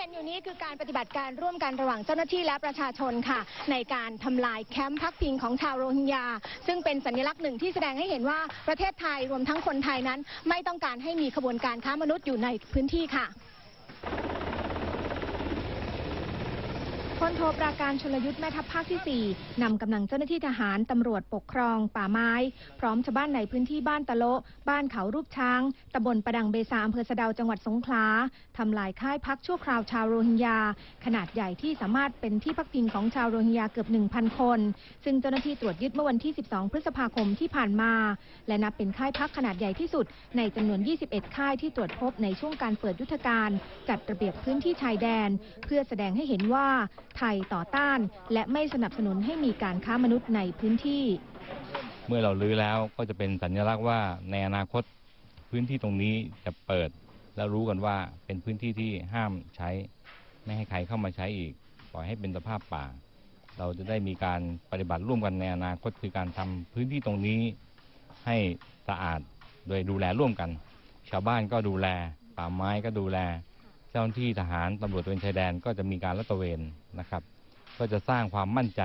เห็นอยู่นี้คือการปฏิบัติการร่วมกันระหว่างเจ้าหน้าที่และประชาชนค่ะ ในการทำลายแคมป์พักพิงของชาวโรฮิงญา ซึ่งเป็นสัญลักษณ์หนึ่งที่แสดงให้เห็นว่าประเทศไทยรวมทั้งคนไทยนั้น ไม่ต้องการให้มีขบวนการค้ามนุษย์อยู่ในพื้นที่ค่ะ พลโทปราการชลยุทธ์แม่ทัพภาคที่ 4 นำกำลังเจ้าหน้าที่ทหารตำรวจปกครอง ป่าไม้ พร้อมชาวบ้านในพื้นที่บ้านตะโละบ้านเขารูปช้าง ตำบลประดังเบซาอำเภอสะเดาจังหวัดสงขลาทำลายค่ายพักชั่วคราวชาวโรฮิงญา ขนาดใหญ่ที่สามารถเป็นที่พักพิงของชาวโรฮิงญาเกือบ 1,000 คน ซึ่งเจ้าหน้าที่ตรวจยึดเมื่อวันที่ 12 พฤษภาคมที่ผ่านมา และนับเป็นค่ายพักขนาดใหญ่ที่สุด ในจำนวน 21 ค่ายที่ตรวจพบในช่วงการเปิดยุทธการ จัดระเบียบพื้นที่ชายแดน เพื่อแสดงให้เห็นว่าไทยต่อต้าน และไม่สนับสนุนให้มีการค้ามนุษย์ในพื้นที่ เมื่อเราลื้อแล้วก็จะเป็นสัญลักษณ์ว่าในอนาคตพื้นที่ตรงนี้จะเปิด แล้วรู้กันว่าเป็นพื้นที่ที่ห้ามใช้ ไม่ให้ใครเข้ามาใช้อีก ปล่อยให้เป็นสภาพป่า เราจะได้มีการปฏิบัติร่วมกันในอนาคตคือการทำพื้นที่ตรงนี้ให้สะอาดโดยดูแลร่วมกัน ชาวบ้านก็ดูแลป่าไม้ก็ดูแล เจ้าหน้าที่ทหารตำรวจตระเวนชายแดนก็จะมีการลาดตระเวนนะครับ ก็จะสร้างความมั่นใจ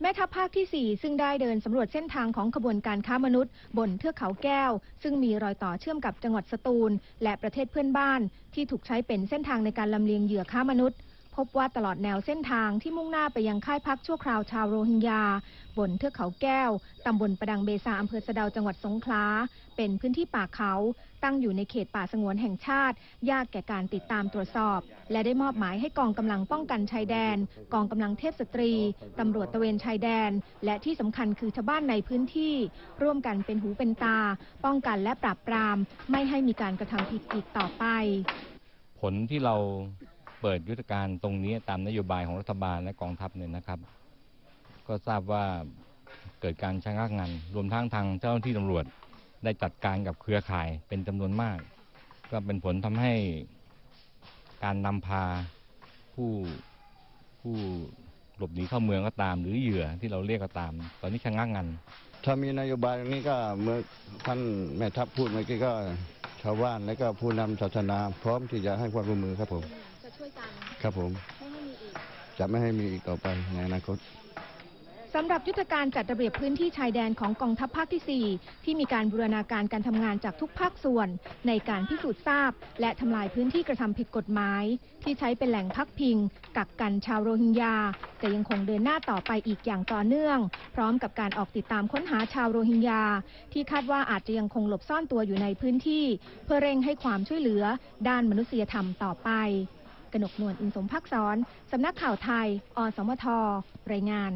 แม่ทัพภาคที่ 4 ซึ่งได้เดินสำรวจเส้นทางของขบวนการค้ามนุษย์ บนเทือกเขาแก้ว ซึ่งมีรอยต่อเชื่อมกับจังหวัดสตูล และประเทศเพื่อนบ้าน ที่ถูกใช้เป็นเส้นทางในการลำเลียงเหยื่อค้ามนุษย์ บว่าตลอดแนวเส้นทางที่มุ่งหน้าไปยังค่ายพักชั่วคราวชาวโรฮิงญา บนเทือกเขาแก้ว ตำบลประดังเบซาอำเภอสะเดาจังหวัดสงขลา เป็นพื้นที่ป่าเขา ตั้งอยู่ในเขตป่าสงวนแห่งชาติ ยากแก่การติดตามตรวจสอบ และได้มอบหมายให้กองกำลังป้องกันชายแดน กองกำลังเทพสตรี ตำรวจตะเวนชายแดน และที่สำคัญคือชาวบ้านในพื้นที่ ร่วมกันเป็นหูเป็นตา ป้องกันและปราบปราม ไม่ให้มีการกระทำผิดอีกต่อไป ผลที่เรา เปิดยุทธการตรงนี้ตามนโยบายของรัฐบาลและกองทัพเนี่ยนะครับ ก็ทราบว่าเกิดการชะงักงานรวมทั้งทางเจ้าหน้าที่ตำรวจได้จัดการกับเครือข่ายเป็นจำนวนมาก ก็เป็นผลทำให้การนำพาผู้ผู้หลบหนีเข้าเมืองก็ตาม หรือเหยื่อที่เราเรียกก็ตาม ตอนนี้ชะงักงานถ้ามีนโยบายอย่างนี้ก็เมื่อท่านแม่ทัพพูดเมื่อกี้ก็ชาวบ้านและก็ผู้นำศาสนาพร้อมที่จะให้ความร่วมมือครับผม ครับผมไม่ให้มีอีกจะไม่ให้มีอีกต่อไปในอนาคตสำหรับยุทธการจัดระเบียบพื้นที่ชายแดนของกองทัพภาคที่ 4 ที่มีการบูรณาการการทำงานจากทุกภาคส่วน ในการพิสูจน์ทราบ และทำลายพื้นที่กระทำผิดกฎหมาย ที่ใช้เป็นแหล่งพักพิง กักกันชาวโรฮิงญาจะยังคงเดินหน้าต่อไปอีกอย่างต่อเนื่อง พร้อมกับการออกติดตามค้นหาชาวโรฮิงญาที่คาดว่าอาจจะยังคงหลบซ่อนตัวอยู่ในพื้นที่ เพื่อเร่งให้ความช่วยเหลือ ด้านมนุษยธรรมต่อไป กนกนวลอินสมพักษรสำนักข่าวไทย อสมท รายงาน